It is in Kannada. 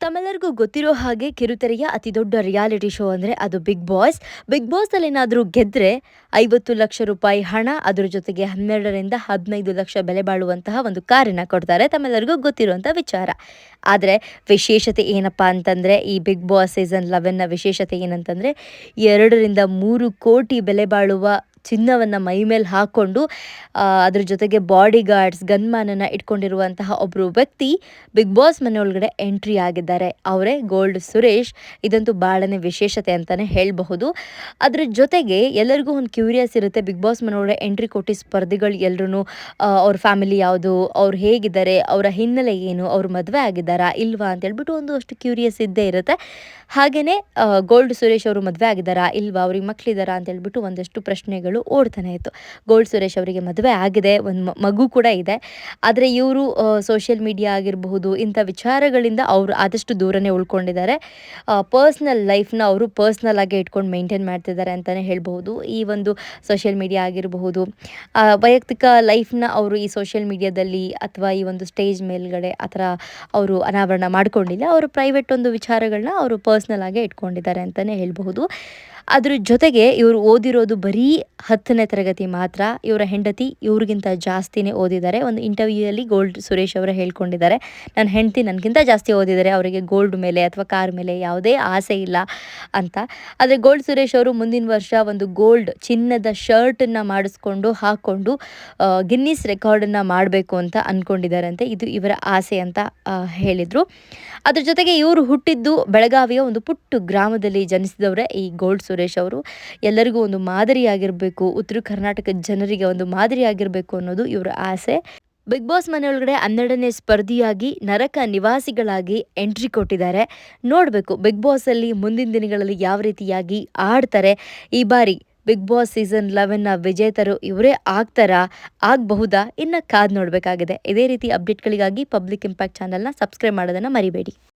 ತಮ್ಮೆಲ್ಲರಿಗೂ ಗೊತ್ತಿರೋ ಹಾಗೆ ಕಿರುತೆರೆಯ ಅತಿ ದೊಡ್ಡ ರಿಯಾಲಿಟಿ ಶೋ ಅಂದರೆ ಅದು ಬಿಗ್ ಬಾಸ್. ಬಿಗ್ ಬಾಸಲ್ಲಿ ಏನಾದರೂ ಗೆದ್ದರೆ ಐವತ್ತು ಲಕ್ಷ ರೂಪಾಯಿ ಹಣ, ಅದರ ಜೊತೆಗೆ ಹನ್ನೆರಡರಿಂದ ಹದಿನೈದು ಲಕ್ಷ ಬೆಲೆ ಬಾಳುವಂತಹ ಒಂದು ಕಾರನ್ನು ಕೊಡ್ತಾರೆ ತಮ್ಮೆಲ್ಲರಿಗೂ ಗೊತ್ತಿರುವಂಥ ವಿಚಾರ. ಆದರೆ ವಿಶೇಷತೆ ಏನಪ್ಪ ಅಂತಂದರೆ ಈ ಬಿಗ್ ಬಾಸ್ ಸೀಸನ್ ಲೆವೆನ್ನ ವಿಶೇಷತೆ ಏನಂತಂದರೆ ಎರಡರಿಂದ ಮೂರು ಕೋಟಿ ಬೆಲೆ ಬಾಳುವ ಚಿನ್ನವನ್ನು ಮೈಮೇಲೆ ಹಾಕ್ಕೊಂಡು ಅದ್ರ ಜೊತೆಗೆ ಬಾಡಿ ಗಾರ್ಡ್ಸ್ ಗನ್ಮ್ಯಾನನ್ನು ಇಟ್ಕೊಂಡಿರುವಂತಹ ಒಬ್ಬರು ವ್ಯಕ್ತಿ ಬಿಗ್ ಬಾಸ್ ಮನೆ ಒಳಗಡೆ ಎಂಟ್ರಿ ಆಗಿದ್ದಾರೆ. ಅವರೇ ಗೋಲ್ಡ್ ಸುರೇಶ್ ಇದಂತೂ ಭಾಳನೇ ವಿಶೇಷತೆ ಅಂತಲೇ ಹೇಳಬಹುದು. ಅದ್ರ ಜೊತೆಗೆ ಎಲ್ಲರಿಗೂ ಒಂದು ಕ್ಯೂರಿಯಸ್ ಇರುತ್ತೆ. ಬಿಗ್ ಬಾಸ್ ಮನೆ ಒಳಗಡೆ ಎಂಟ್ರಿ ಕೊಟ್ಟು ಸ್ಪರ್ಧಿಗಳು ಎಲ್ಲರೂ ಅವ್ರ ಫ್ಯಾಮಿಲಿ ಯಾವುದು, ಅವ್ರು ಹೇಗಿದ್ದಾರೆ, ಅವರ ಹಿನ್ನೆಲೆ ಏನು, ಅವ್ರ ಮದುವೆ ಆಗಿದ್ದಾರಾ, ಇಲ್ವಾ ಅಂತ ಹೇಳ್ಬಿಟ್ಟು ಒಂದು ಅಷ್ಟು ಕ್ಯೂರಿಯಸ್ ಇದ್ದೇ ಇರುತ್ತೆ. ಹಾಗೆಯೇ ಗೋಲ್ಡ್ ಸುರೇಶ್ ಅವರು ಮದುವೆ ಆಗಿದ್ದಾರಾ, ಇಲ್ವಾ, ಅವ್ರಿಗೆ ಮಕ್ಕಳಿದ್ದಾರಾ ಅಂತ ಹೇಳ್ಬಿಟ್ಟು ಒಂದಷ್ಟು ಪ್ರಶ್ನೆಗಳು ಓಡ್ತಾನೆ ಇತ್ತು. ಗೋಲ್ಡ್ ಸುರೇಶ್ ಅವರಿಗೆ ಮದುವೆ ಆಗಿದೆ, ಒಂದು ಮಗು ಕೂಡ ಇದೆ. ಆದರೆ ಇವರು ಸೋಷಿಯಲ್ ಮೀಡಿಯಾ ಆಗಿರಬಹುದು, ಇಂಥ ವಿಚಾರಗಳಿಂದ ಅವರು ಆದಷ್ಟು ದೂರನೇ ಉಳ್ಕೊಂಡಿದ್ದಾರೆ. ಪರ್ಸ್ನಲ್ ಲೈಫ್ನ ಅವರು ಪರ್ಸ್ನಲ್ ಆಗಿ ಇಟ್ಕೊಂಡು ಮೇಂಟೈನ್ ಮಾಡ್ತಿದ್ದಾರೆ ಅಂತಲೇ ಹೇಳ್ಬಹುದು. ಈ ಒಂದು ಸೋಷಿಯಲ್ ಮೀಡಿಯಾ ಆಗಿರಬಹುದು ವೈಯಕ್ತಿಕ ಲೈಫ್ನ ಅವರು ಈ ಸೋಷಿಯಲ್ ಮೀಡಿಯಾದಲ್ಲಿ ಅಥವಾ ಈ ಒಂದು ಸ್ಟೇಜ್ ಮೇಲ್ಗಡೆ ಆ ಥರ ಅವರು ಅನಾವರಣ ಮಾಡ್ಕೊಂಡಿಲ್ಲ. ಅವರು ಪ್ರೈವೇಟ್ ಒಂದು ವಿಚಾರಗಳನ್ನ ಅವರು ಪರ್ಸ್ನಲ್ ಆಗಿ ಇಟ್ಕೊಂಡಿದ್ದಾರೆ ಅಂತಲೇ ಹೇಳ್ಬಹುದು. ಅದ್ರ ಜೊತೆಗೆ ಇವರು ಓದಿರೋದು ಬರೀ ಹತ್ತನೇ ತರಗತಿ ಮಾತ್ರ ಇವರ ಹೆಂಡತಿ ಇವ್ರಿಗಿಂತ ಜಾಸ್ತಿನೇ ಓದಿದ್ದಾರೆ. ಒಂದು ಇಂಟರ್ವ್ಯೂಯಲ್ಲಿ ಗೋಲ್ಡ್ ಸುರೇಶ್ ಅವರು ಹೇಳ್ಕೊಂಡಿದ್ದಾರೆ. ನನ್ನ ಹೆಂಡತಿ ನನಗಿಂತ ಜಾಸ್ತಿ ಓದಿದ್ದಾರೆ. ಅವರಿಗೆ ಗೋಲ್ಡ್ ಮೇಲೆ ಅಥವಾ ಕಾರ್ ಮೇಲೆ ಯಾವುದೇ ಆಸೆ ಇಲ್ಲ ಅಂತ. ಆದರೆ ಗೋಲ್ಡ್ ಸುರೇಶ್ ಅವರು ಮುಂದಿನ ವರ್ಷ ಒಂದು ಗೋಲ್ಡ್ ಚಿನ್ನದ ಶರ್ಟನ್ನು ಮಾಡಿಸ್ಕೊಂಡು ಹಾಕ್ಕೊಂಡು ಗಿನ್ನಿಸ್ ರೆಕಾರ್ಡನ್ನು ಮಾಡಬೇಕು ಅಂತ ಅಂದ್ಕೊಂಡಿದ್ದಾರಂತೆ ಇದು ಇವರ ಆಸೆ ಅಂತ ಹೇಳಿದರು. ಅದ್ರ ಜೊತೆಗೆ ಇವರು ಹುಟ್ಟಿದ್ದು ಬೆಳಗಾವಿಯ ಒಂದು ಪುಟ್ಟು ಗ್ರಾಮದಲ್ಲಿ ಜನಿಸಿದವರೇ ಈ ಗೋಲ್ಡ್ ಸುರೇಶ್ ಅವರು. ಎಲ್ಲರಿಗೂ ಒಂದು ಮಾದರಿಯಾಗಿರಬೇಕು ಉತ್ತರ ಕರ್ನಾಟಕದ ಜನರಿಗೆ ಒಂದು ಮಾದರಿಯಾಗಿರಬೇಕು ಅನ್ನೋದು ಇವರ ಆಸೆ. ಬಿಗ್ ಬಾಸ್ ಮನೆಯೊಳಗಡೆ ಹನ್ನೆರಡನೇ ಸ್ಪರ್ಧಿಯಾಗಿ ನರಕ ನಿವಾಸಿಗಳಾಗಿ ಎಂಟ್ರಿ ಕೊಟ್ಟಿದ್ದಾರೆ. ನೋಡಬೇಕು, ಬಿಗ್ ಬಾಸಲ್ಲಿ ಮುಂದಿನ ದಿನಗಳಲ್ಲಿ ಯಾವ ರೀತಿಯಾಗಿ ಆಡ್ತಾರೆ. ಈ ಬಾರಿ ಬಿಗ್ ಬಾಸ್ ಸೀಸನ್ ಲೆವೆನ್ನ ವಿಜೇತರು ಇವರೇ ಆಗ್ತಾರಾ, ಆಗಬಹುದಾ, ಇನ್ನು ಕಾದು ನೋಡಬೇಕಾಗಿದೆ. ಇದೇ ರೀತಿ ಅಪ್ಡೇಟ್ಗಳಿಗಾಗಿ ಪಬ್ಲಿಕ್ ಇಂಪ್ಯಾಕ್ಟ್ ಚಾನಲ್ನ ಸಬ್ಸ್ಕ್ರೈಬ್ ಮಾಡೋದನ್ನು ಮರಿಬೇಡಿ.